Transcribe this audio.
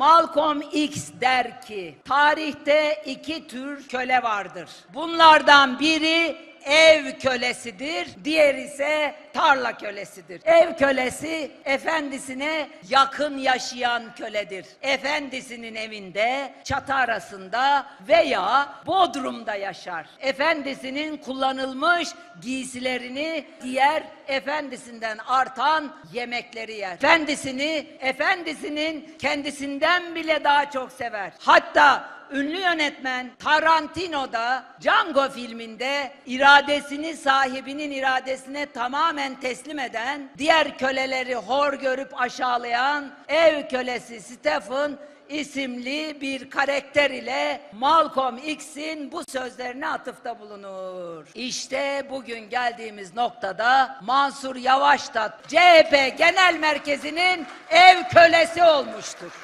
Malcolm X der ki tarihte iki tür köle vardır. Bunlardan biri ev kölesidir, diğer ise tarla kölesidir. Ev kölesi efendisine yakın yaşayan köledir. Efendisinin evinde, çatı arasında veya bodrumda yaşar. Efendisinin kullanılmış giysilerini giyer, efendisinden artan yemekleri yer. Efendisini, efendisinin kendisinden bile daha çok sever. Hatta ünlü yönetmen Tarantino da Django filminde iradesini sahibinin iradesine tamamen teslim eden, diğer köleleri hor görüp aşağılayan ev kölesi Stephen isimli bir karakter ile Malcolm X'in bu sözlerine atıfta bulunur. İşte bugün geldiğimiz noktada Mansur Yavaş da CHP Genel Merkezi'nin ev kölesi olmuştur.